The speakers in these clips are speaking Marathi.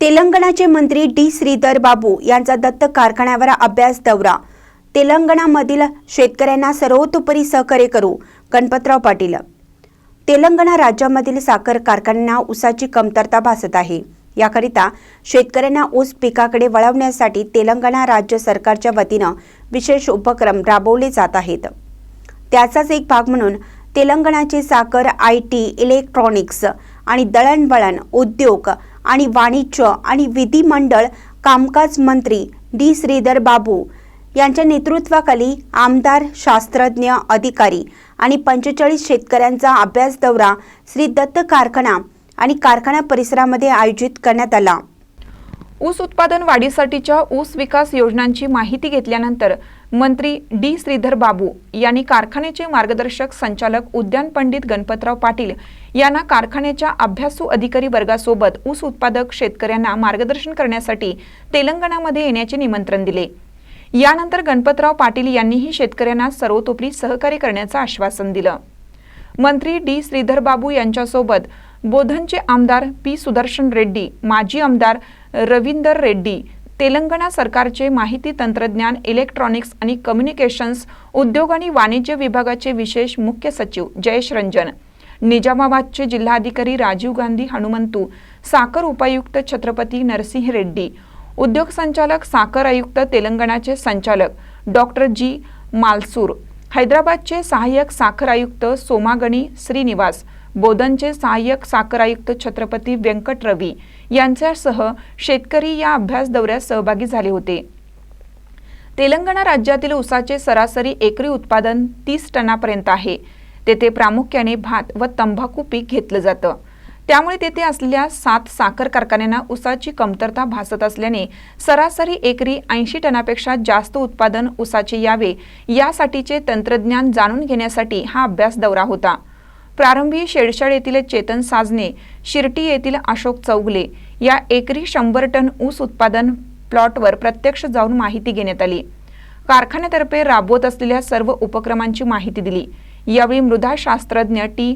तेलंगणाचे मंत्री डी. श्रीधर बाबू यांचा दत्त कारखान्यावर अभ्यास दौरा. तेलंगणामधील शेतकऱ्यांना सर्वतोपरी सहकार्य करू गणपतराव पाटील. तेलंगणा राज्यामधील साखर कारखान्यांना ऊसाची कमतरता भासत आहे. याकरिता शेतकऱ्यांना ऊस पिकाकडे वळवण्यासाठी तेलंगणा राज्य सरकारच्या वतीनं विशेष उपक्रम राबवले जात आहेत. त्याचाच एक भाग म्हणून तेलंगणाचे साखर आय टी इलेक्ट्रॉनिक्स आणि दळणवळण उद्योग आणि वाणिज्य आणि विधिमंडळ कामकाज मंत्री डी. श्रीधर बाबू यांच्या नेतृत्वाखाली आमदार शास्त्रज्ञ अधिकारी आणि पंचेचाळीस शेतकऱ्यांचा अभ्यास दौरा श्री दत्त कारखाना आणि कारखाना परिसरामध्ये आयोजित करण्यात आला. ऊस उत्पादन वाढीसाठीच्या ऊस विकास योजनांची माहिती घेतल्यानंतर मंत्री डी. श्रीधर बाबू यांनी कारखान्याचे मार्गदर्शक संचालक उद्यान पंडित गणपतराव पाटील यांना कारखान्याच्या अभ्यासू अधिकारी वर्गासोबत ऊस उत्पादक शेतकऱ्यांना मार्गदर्शन करण्यासाठी तेलंगणामध्ये येण्याचे निमंत्रण दिले. यानंतर गणपतराव पाटील यांनीही शेतकऱ्यांना सर्वतोपरी सहकार्य करण्याचं आश्वासन दिलं. मंत्री डी. श्रीधर बाबू यांच्यासोबत बोधनचे आमदार पी. सुदर्शन रेड्डी माजी आमदार रवींदर रेड्डी तेलंगणा सरकारचे माहिती तंत्रज्ञान इलेक्ट्रॉनिक्स आणि कम्युनिकेशन्स उद्योग आणि वाणिज्य विभागाचे विशेष मुख्य सचिव जयेश रंजन निजामाबादचे जिल्हाधिकारी राजीव गांधी हनुमंतू साखर उपायुक्त छत्रपती नरसिंह रेड्डी उद्योग संचालक साखर आयुक्त तेलंगणाचे संचालक डॉक्टर जी मालसूर हैदराबादचे सहाय्यक साखर आयुक्त सोमागणी श्रीनिवास बोधनचे सहाय्यक साखर आयुक्त छत्रपती व्यंकट रवी यांच्यासह शेतकरी या अभ्यास दौऱ्यात सहभागी झाले होते. तेलंगणा राज्यातील ऊसाचे सरासरी एकरी उत्पादन तीस टनापर्यंत आहे. तेथे प्रामुख्याने भात व तंबाखू पीक घेतलं जातं. त्यामुळे तेथे असलेल्या सात साखर कारखान्यांना ऊसाची कमतरता भासत असल्याने सरासरी एकरी ऐंशी टनापेक्षा जास्त उत्पादन ऊसाचे यावे यासाठीचे तंत्रज्ञान जाणून घेण्यासाठी हा अभ्यास दौरा होता. प्रारंभी शेडशाळ येथील चेतन साजने शिर्टी येथील अशोक चौगले या एकरी शंभर टन ऊस उत्पादन प्लॉटवर प्रत्यक्ष जाऊन माहिती घेण्यात आली. कारखान्यातर्फे राबवत असलेल्या सर्व उपक्रमांची माहिती दिली. यावेळी मृदा शास्त्रज्ञ टी.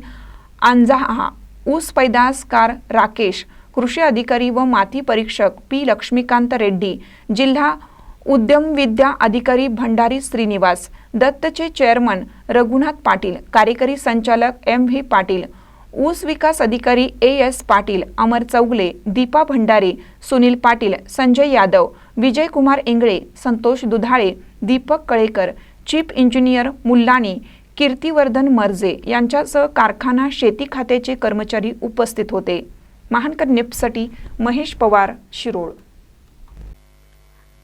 आंजाहा ऊस पैदासकार राकेश कृषी अधिकारी व माती परीक्षक पी. लक्ष्मीकांत रेड्डी जिल्हा उद्यम विद्या अधिकारी भंडारी श्रीनिवास दत्तचे चेअरमन रघुनाथ पाटील कार्यकारी संचालक एम व्ही पाटील ऊस विकास अधिकारी A S Patil Amar Chougale Deepa Bhandare Sunil Patil Sanjay Yadav Vijay Kumar Ingale Santosh Dudhal Deepak Kalekar chief engineer Mullani Kirtivardhan Marje यांच्यासह कारखाना शेती खात्याचे कर्मचारी उपस्थित होते. महानकर निप्ससाठी महेश पवार शिरोळ.